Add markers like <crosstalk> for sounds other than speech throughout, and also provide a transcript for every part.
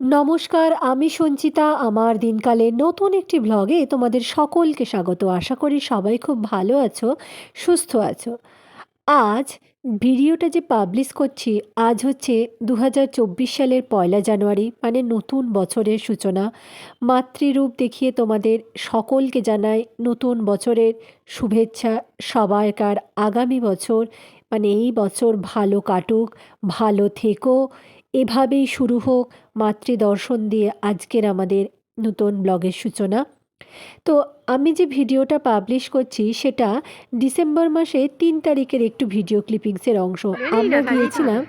নমস্কার, আমি সঞ্চিতা। আমার দিনকালে নতুন একটি ব্লগে তোমাদের সকলকে স্বাগত। আশা করি সবাই খুব ভালো আছো, সুস্থ আছো। আজ ভিডিওটা যে পাবলিশ করছি, আজ হচ্ছে দু হাজার চব্বিশ সালের পয়লা জানুয়ারি মানে নতুন বছরের সূচনা। মাতৃরূপ দেখিয়ে তোমাদের সকলকে জানাই নতুন বছরের শুভেচ্ছা। সবাইকার আগামী বছর মানে এই বছর ভালো কাটুক, ভালো থেকো। এভাবেই শুরু হোক মাতৃদর্শন দিয়ে আজকের আমাদের নতুন ব্লগের সূচনা। তো আমি যে ভিডিওটা পাবলিশ করছি সেটা ডিসেম্বর মাসে তিন তারিখের একটু ভিডিও ক্লিপিংসের অংশ। আমরা গিয়েছিলাম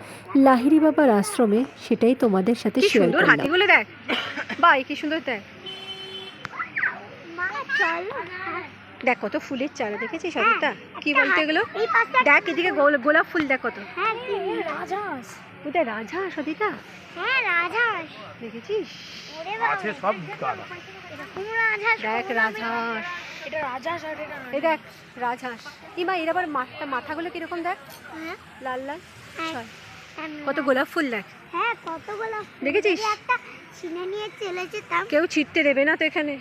লাহিরি বাবার আশ্রমে সেটাই তোমাদের সাথে শেয়ার সুন্দর করলাম। হাতিগুলো দেখ। বাই কি সুন্দর দেখ। মা চলো। দেখ কত ফুলের চারা দেখেছিস সবিতা কি বলতে এগুলো? দেখ এদিকে গোল- গোলাপ ফুল দেখ কত হ্যাঁ রাজহাঁস। ওটা রাজা সদিতা হ্যাঁ দেখেছিস? দেখ রাজহাঁস। এই দেখ রাজহাঁস। ইমা এর আবার মাথা মাথাগুলো কীরকম দেখ? হ্যাঁ। লাল লাল। হ্যাঁ, হ্যাঁ, কত গোলাপ ফুল দেখ। হ্যাঁ দেখেছিস? যদি একটা ছিনে নিয়ে চলে যেতাম। কেউ ছিটতে দেবে না তো এখানে।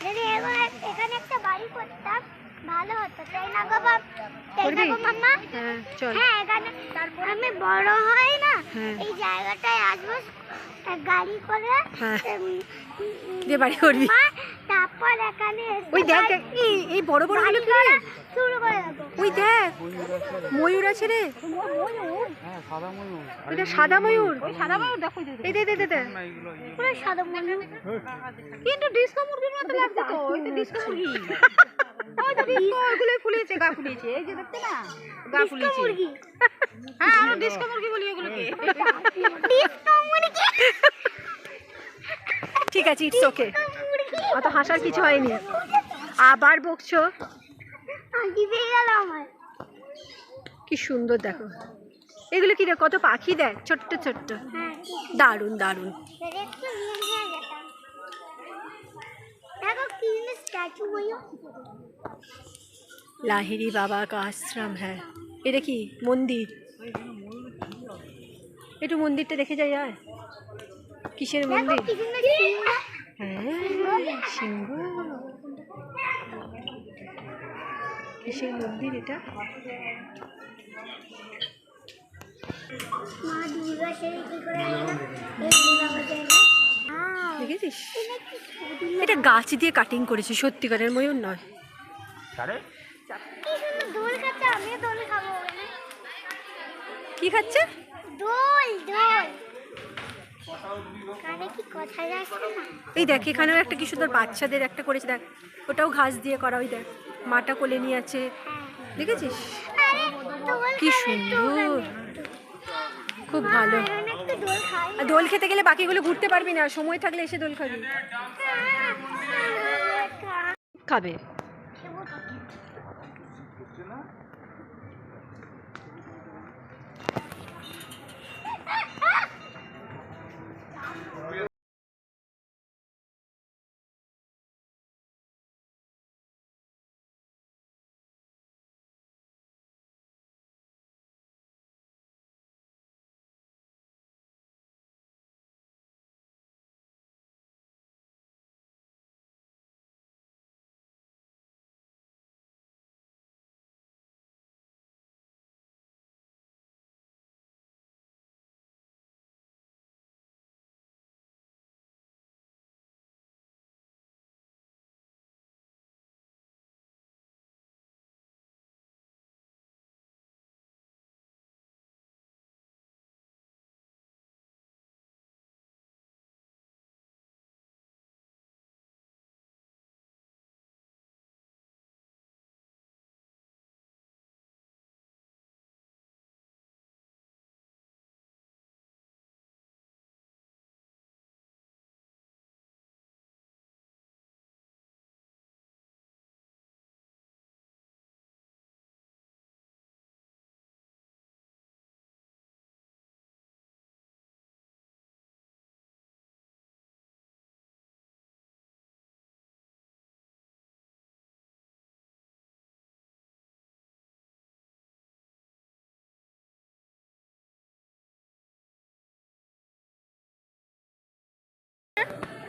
যদি এখানে একটা বাড়ি করতাম ভালো হতো। তাই না গো বাবা তাই না গো মাম্মা? হ্যাঁ। চল। হ্যাঁ এখানে তারপর? আমি বড় হই না হ্যাঁ। এই জায়গাটায় আসব গাড়ি করে হ্যাঁ। দিয়ে বাড়ি করবি। তারপর এখানে ওই দেখ দেখ এই বড় বড়গুলো কি রে? শুরু করে ওই দেখ ময়ূর আছে রে। হ্যাঁ সাদা ময়ূর। ওইটা সাদা ময়ূর। সাদা ময়ূর দেখো এই দে দে দে দে। পুরো সাদা ময়ূর। কিন্তু ডিস্কো মুরগির মতো লাগছে তো ওই তো ডিস্কো মুরগি। <laughs> ওই তো ডিস্কো ওগুলো ফুলেছে গা ফুলেছে এই যে দেখতে না গা ফুলেছে মুরগি। হ্যাঁ আমরা ডিস্কো মুরগি বলি ওগুলোকে ডিস্কো মুরগি। ঠিক আছে ইটস ওকে অত হাসার কিছু হয়নি। আবার বকছো? কি সুন্দর দেখো। এগুলো কি রে কত পাখি দেখ ছোট্ট ছোট্ট। হ্যাঁ। নিয়ে নিয়ে যেতাম দেখো কি স্ট্যাচু লাহিরি বাবা কা আশ্রম হ্যাঁ। এটা কি? মন্দির? একটু মন্দিরটা দেখে যাই আর। কিসের মন্দির? হ্যাঁ সিংহ। কিসের মন্দির এটা? দেখেছিস? এটা গাছ দিয়ে কাটিং করেছে সত্যিকারের ময়ূর নয়। আরে? কি খাচ্ছে? আমিও দোল খাব ওখানে কি খাচ্ছে দোল দোল কানে কি কথা যাচ্ছে না? এই দেখ এখানেও একটা কি সুন্দর বাচ্চাদের একটা করেছে দেখ। ওটাও ঘাস দিয়ে করা ওই দেখ। মাটা কোলে নিয়ে আছে। দেখেছিস? আরে দোল কি সুন্দর। খুব ভালো। দোল দোল খেতে গেলে বাকিগুলো ঘুরতে পারবি না। সময় থাকলে এসে দোল খাবি। খাবে।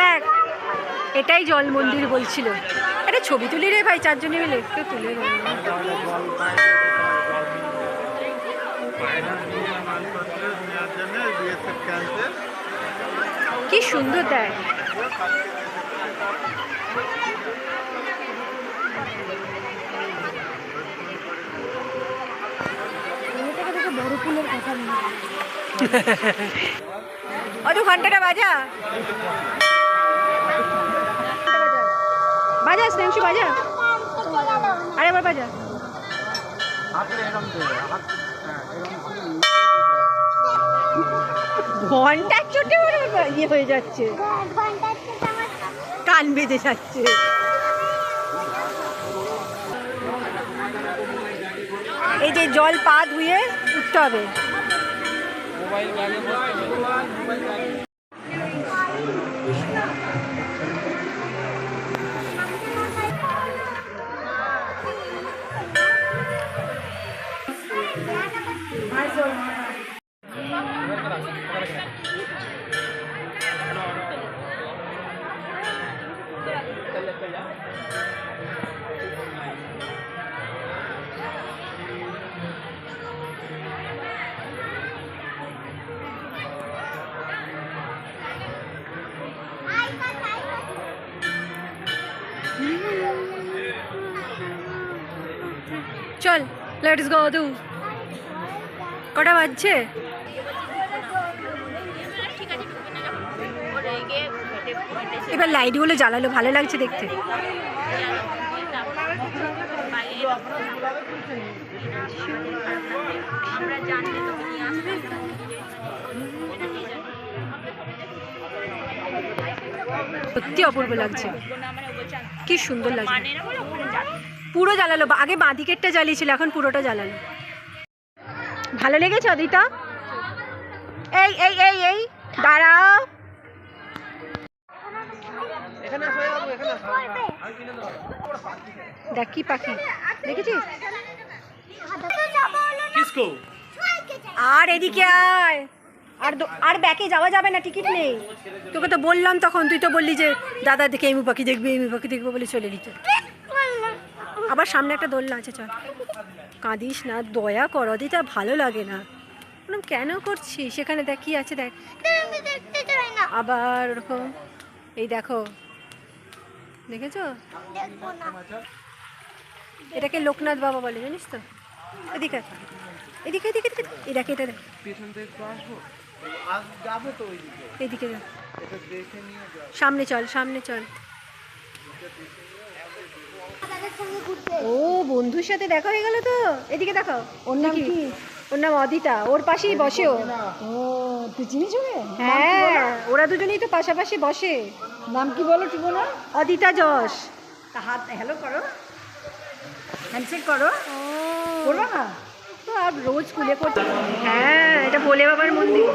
দেখ, এটাই জল মন্দির বলছিল। আরে ছবি তুলি রে ভাই, চারজনে মিলে। একটু তুলে কি সুন্দর দিয়ে মালপত্র নেওয়ার জন্য বিএসএফ ক্যাম্পে কি সুন্দর দেখ অত ঘন্টাটা বাজা। বাজা স্নেংশু বাজা? আরে, আবার বাজা। ঘণ্টার চোটে ইয়ে হয়ে যাচ্ছে। কান বেজে যাচ্ছে। এই যে জল পা ধুয়ে स्टॉप है। চল লেটস গো দু কটা বাজছে? এবার লাইটগুলো জ্বালালো ভালো লাগছে দেখতে। সত্যি অপূর্ব লাগছে। কি সুন্দর লাগছে। পুরো জ্বালালো বা- আগে বাঁদিকেরটা জ্বালিয়েছিল এখন পুরোটা জ্বালালো। ভালো লেগেছে অদিতা? এই এই এই এই দাঁড়াও। দেখ কি পাখি। দেখেছিস? আর এদিকে আয়। আর আর ব্যাকে যাওয়া যাবে না টিকিট নেই তোকে তো বললাম তখন তুই তো বললি যে দাদা দেখে এমু পাখি দেখবি এমু পাখি দেখব বলে চলে দিতে আবার সামনে একটা দোলনা আছে চল কাঁদিস না দয়া কর অদিতা ভালো লাগে না কেন করছিস সেখানে দেখ কি আছে দেখ আবার ওরকম এই দেখো দেখেছ এটাকে লোকনাথ বাবা বলে জানিস তো এদিকে। এদিকে এদিকে এদিকে দেখ এটা দেখ এদিকে সামনে চল সামনে চল। ও বন্ধুর সাথে দেখা হয়ে গেল তো? এদিকে দেখো ওর নাম কি? ওর নাম অদিতা। ওর পাশেই বসে ও তুই চিনিস হ্যাঁ ওরা দুজনেই তো পাশাপাশি বসে। নাম কি বলো ঠিক না অদিতা যশ। হাত হ্যালো করো। হ্যান্ডশেক করো। করবা না? সব রোজ স্কুলে করতে হ্যাঁ এটা ভোলে বাবার মন্দির।